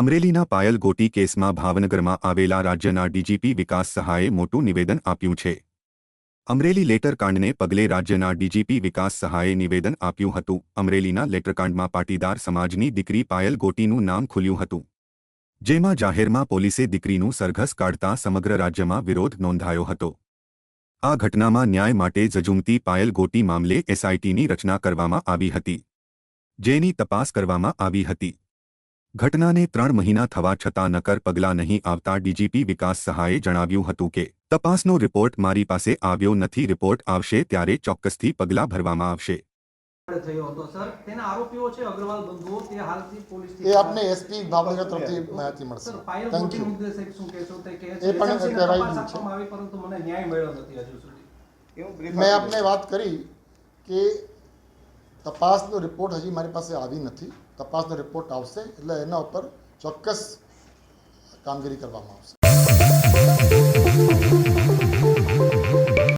અમરેલીના પાયલ ગોટી કેસમાં ભાવનગરમાં આવેલા રાજ્યના ડીજીપી વિકાસ સહાયે મોટું નિવેદન આપ્યું છે. અમરેલી લેટરકાંડને પગલે રાજ્યના ડીજીપી વિકાસ સહાયે નિવેદન આપ્યું હતું. અમરેલીના લેટરકાંડમાં પાટીદાર સમાજની દીકરી પાયલ ગોટીનું નામ ખુલ્યું હતું. જેમાં જાહેરમાં પોલીસે દીકરીનું સરઘસ કાઢતા સમગ્ર રાજ્યમાં વિરોધ નોંધાયો હતો. આ ઘટનામાં ન્યાય માટે ઝઝુમતી પાયલ ગોટી મામલે એસઆઈટીની રચના કરવામાં આવી હતી. જેની તપાસ કરવામાં આવી હતી. ઘટનાને ત્રણ મહિના થવા છતાં નકર પગલાં નહીં આવતા ડીજીપી વિકાસ સહાયે જણાવ્યું હતું કે તપાસનો રિપોર્ટ મારી પાસે આવ્યો નથી રિપોર્ટ આવશે ત્યારે ચોક્કસથી પગલાં ભરવામાં આવશે થયો હતો સર તેના આરોપીઓ છે અગ્રવાલ બંધુઓ તે હાલથી પોલીસ એ આપને એસપી ભાવનગર તરફથી માહિતી મળશે સર પાયલ થેન્ક મોટી યુ મુદ્દે સાહેબ શું કહેશો તે કહે એ છે પણ SMC ને કરાવી તપાસ દીધી છે. આપવામાં આવી પરંતુ મને ન્યાય મળ્યો નથી હજુ સુધી મેં આપને વાત કરી કે તપાસનો રિપોર્ટ હજી મારી પાસે આવી નથી. તપાસનો રિપોર્ટ આવશે એટલે એના ઉપર ચોક્કસ કામગીરી કરવામાં આવશે.